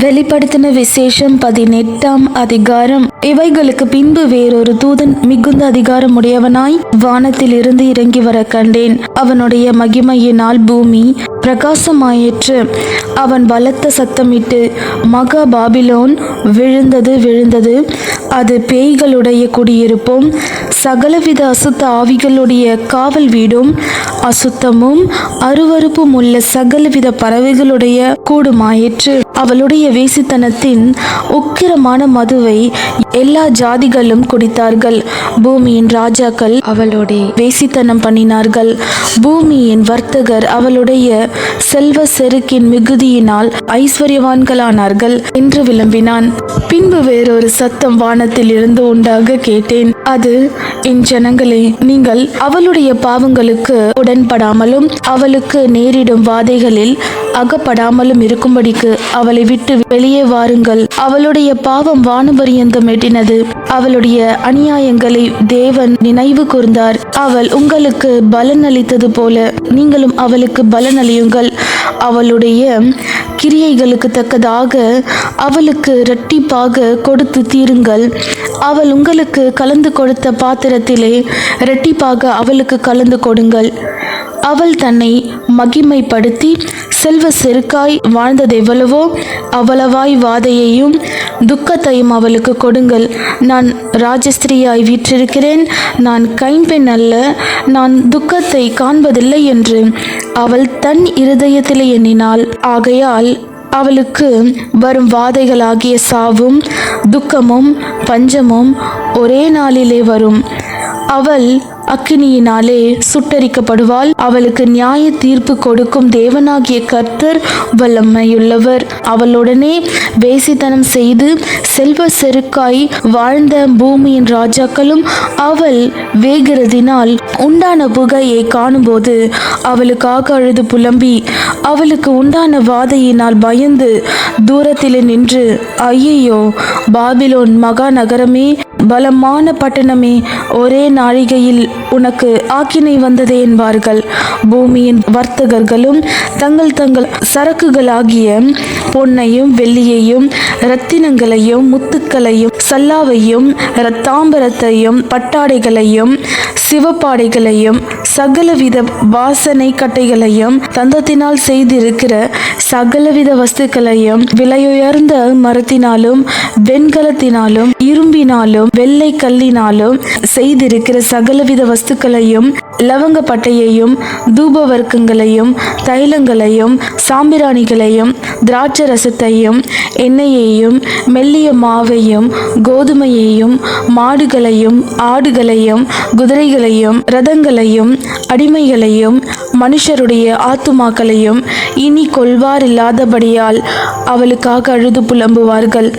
வெளிப்படுத்தின விசேஷம் பதினெட்டாம் அதிகாரம். இவைகளுக்கு பின்பு வேறொரு தூதன் மிகுந்த அதிகாரம் உடையவனாய் வானத்தில் இருந்து இறங்கி வர கண்டேன். அவனுடைய மகிமையினால் பூமி பிரகாசமாயிற்று. அவன் பலத்த சத்தமிட்டு மகா பாபிலோன் விழுந்தது விழுந்தது. அது பேய்களுடைய குடியிருப்பும் சகலவித அசுத்த ஆவிகளுடைய காவல் வீடும் அசுத்தமும் அருவருப்பும் உள்ள சகலவித பறவைகளுடைய கூடுமாயிற்று. அவளுடைய வேசித்தனத்தின் உக்கிரமான மதுவை எல்லா ஜாதிகளும் குடித்தார்கள். பூமியின் ராஜாக்கள் அவளுடைய வேசித்தனம் பண்ணினார்கள். பூமியின் வர்த்தகர் அவளுடைய செல்வ செருக்கின் மிகுதியினால் ஐஸ்வர்யவான்களானார்கள் என்று விளம்பினான். பின்பு வேறொரு சத்தம் வானத்தில் இருந்து உண்டாக கேட்டேன். அது என் ஜனங்களே நீங்கள் அவளுடைய பாவங்களுக்கு உடன் உடன்படாமலும் அவளுக்கு நேரிடும் வாதைகளில் அகப்படாமலும் இருக்கும்படிக்கு அவளை விட்டு வெளியே வாருங்கள். அவளுடைய பாவம் வானுபரியந்தம் எட்டினது. அவளுடைய அநியாயங்களை தேவன் நினைவு கூர்ந்தார். அவள் உங்களுக்கு பலன் அளித்தது போல நீங்களும் அவளுக்கு பலன் அளியுங்கள் அவளுடைய கிரியைகளுக்கு தக்கதாக அவளுக்கு இரட்டிப்பாக கொடுத்து தீருங்கள். அவள் உங்களுக்கு கலந்து கொடுத்த பாத்திரத்திலே இரட்டிப்பாக அவளுக்கு கலந்து கொடுங்கள். அவள் தன்னை மகிமைப்படுத்தி செல்வ செருக்காய் வாழ்ந்தது எவ்வளவோ அவ்வளவாய் வாதையையும் துக்கத்தையும் அவளுக்கு கொடுங்கள். நான் ராஜஸ்திரியாய் வீற்றிருக்கிறேன். நான் கைம்பெண் அல்ல. நான் துக்கத்தை காண்பதில்லை என்று அவள் தன் இருதயத்தில் எண்ணினாள். ஆகையால் அவளுக்கு வரும் வாதைகளாகிய சாவும் துக்கமும் பஞ்சமும் ஒரே நாளிலே வரும். அவள் அக்கினியினாலே சுட்டரிக்கப்படுவாள். அவளுக்கு நியாய தீர்ப்பு கொடுக்கும் தேவனாகிய கர்த்தர் வல்லமையுள்ளவர். அவளுடனே வேசித்தனம் செய்து செல்வ செருக்காய் வாழ்ந்த பூமியின் ராஜாக்களும் அவள் வேகிறதினால் உண்டான புகையை காணும்போது அவளுக்காக அழுது புலம்பி அவளுக்கு உண்டான வாதையினால் பயந்து தூரத்தில் நின்று ஐயையோ பாபிலோன் மகா நகரமே பலமான பட்டணமே ஒரே நாழிகையில் உனக்கு ஆக்கினை வந்ததே என்பார்கள். பூமியின் வர்த்தகர்களும் தங்கள் தங்கள் சரக்குகளாகிய பொன்னையும் வெள்ளியையும் இரத்தினங்களையும் முத்துக்களையும் சல்லாவையும் இரத்தாம்பரத்தையும் பட்டாடைகளையும் சிவப்பாடைகளையும் சகலவித வாசனை கட்டைகளையும் தந்தத்தினால் செய்திருக்கிற சகலவித வஸ்துக்களையும் விலையுயர்ந்த மரத்தினாலும் வெண்கலத்தினாலும் இரும்பினாலும் வெள்ளை கல்லினாலும் செய்திருக்கிற சகலவித வஸ்துக்களையும் லவங்க பட்டையையும் தூப வர்க்கங்களையும் தைலங்களையும் சாம்பிராணிகளையும் திராட்சை ரசத்தையும் எண்ணெயையும் மெல்லிய மாவையும் கோதுமையையும் மாடுகளையும் ஆடுகளையும் குதிரைகளையும் ரதங்களையும் அடிமைகளையும் மனுஷருடைய ஆத்துமாக்களையும் இனி கொள்வாரில்லாதபடியால் அவளுக்காக அழுது புலம்புவார்கள்.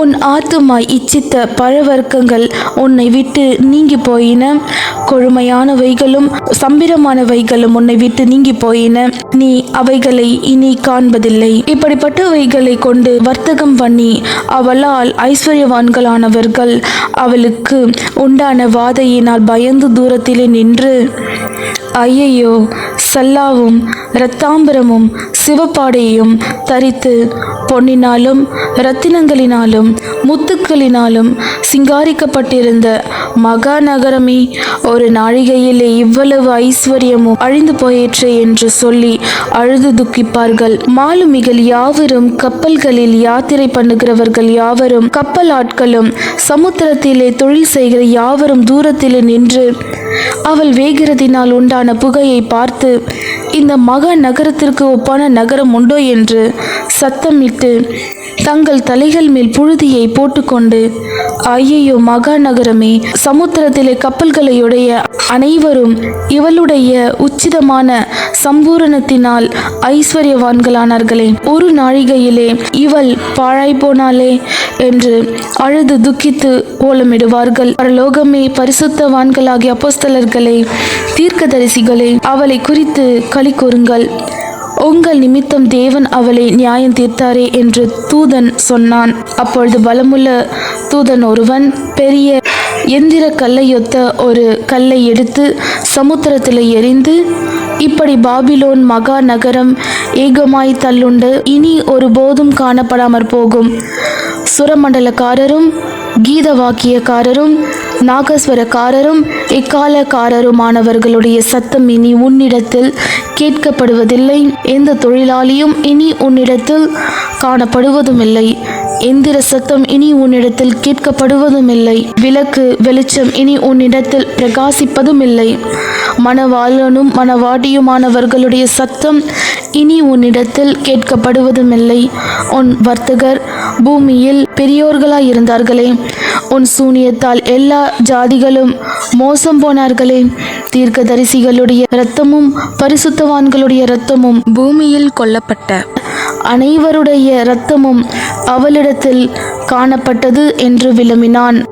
உன் ஆத்துமா இச்சித்த பழவர்க்கங்கள் உன்னை விட்டு நீங்கி போயின. கொழுமையானவைகளும் சம்பிரமானவைகளும் உன்னை விட்டு நீங்கி போயின. நீ அவைகளை இனி காண்பதில்லை. இப்படிப்பட்டவைகளை கொண்டு வர்த்தகம் பண்ணி அவளால் ஐஸ்வர்யவான்களானவர்கள் அவளுக்கு உண்டான வாதையினால் பயந்து தூரத்திலே நின்று ஐயையோ சல்லாவும் இரத்தாம்பரமும் சிவப்பாடையும் தரித்து பொன்னினாலும் இரத்தினங்களினாலும் முத்துக்களினாலும் சிங்காரிக்கப்பட்டிருந்த மகா நகரமே ஒரு நாழிகையிலே இவ்வளவு ஐஸ்வர்யமும் அழிந்து போயிற்று என்று சொல்லி அழுது துக்கிப்பார்கள். மாலுமிகள் யாவரும் கப்பல்களில் யாத்திரை பண்ணுகிறவர்கள் யாவரும் கப்பல் ஆட்களும் சமுத்திரத்திலே தொழில் செய்கிற யாவரும் தூரத்திலே நின்று அவள் வேகிறதினால் உண்டான புகையை பார்த்து இந்த மகா நகரத்திற்கு ஒப்பான நகரம் உண்டோ என்று சத்தமிட்டு தங்கள் தலைகள் மேல் புழுதியை போட்டுக்கொண்டு ஐயையோ மகா நகரமே சமுத்திரத்திலே கப்பல்களையுடைய அனைவரும் இவளுடைய உச்சிதமான சம்பூரணத்தினால் ஐஸ்வர்யவான்களானார்களே. ஒரு நாழிகையிலே இவள் பாழாய் போனாளே என்று அழுது துக்கித்து ஓலமிடுவார்கள் பரலோகமே பரிசுத்தவான்களாகிய அப்போஸ்தலர்களே தீர்க்கதரிசிகளே அவளை குறித்து களி கூறுங்கள். உங்கள் நிமித்தம் தேவன் அவளை நியாயம் தீர்த்தாரே என்று தூதன் சொன்னான். அப்பொழுது பலமுள்ள தூதன் ஒருவன் பெரிய எந்திர கல்லையொத்த ஒரு கல்லை எடுத்து சமுத்திரத்தில் எறிந்து இப்படி பாபிலோன் மகா நகரம் ஏகமாய் தள்ளுண்டு இனி ஒருபோதும் காணப்படாமற் போகும். சுரமண்டலக்காரரும் கீத வாக்கியக்காரரும் நாகஸ்வரக்காரரும் இக்காலக்காரருமானவர்களுடைய சத்தம் இனி உன்னிடத்தில் கேட்கப்படுவதில்லை. எந்த தொழிலாளியும் இனி உன்னிடத்தில் காணப்படுவதும் இல்லை எந்திர சத்தம் இனி உன்னிடத்தில் கேட்கப்படுவதுமில்லை. விளக்கு வெளிச்சம் இனி உன்னிடத்தில் பிரகாசிப்பதுமில்லை. மணவாளனும் மணவாட்டியுமானவர்களுடைய சத்தம் இனி உன்னிடத்தில் கேட்கப்படுவதுமில்லை. உன் வர்த்தகர் பூமியில் பெரியோர்களாய் இருந்தார்களே உன் சூனியத்தால் எல்லா ஜாதிகளும் மோசம் போனார்களே. தீர்க்கதரிசிகளுடைய இரத்தமும் பரிசுத்தவான்களுடைய இரத்தமும் பூமியில் கொல்லப்பட்ட அனைவருடைய இரத்தமும் அவளிடத்தில் காணப்பட்டது என்று விளம்பினான்.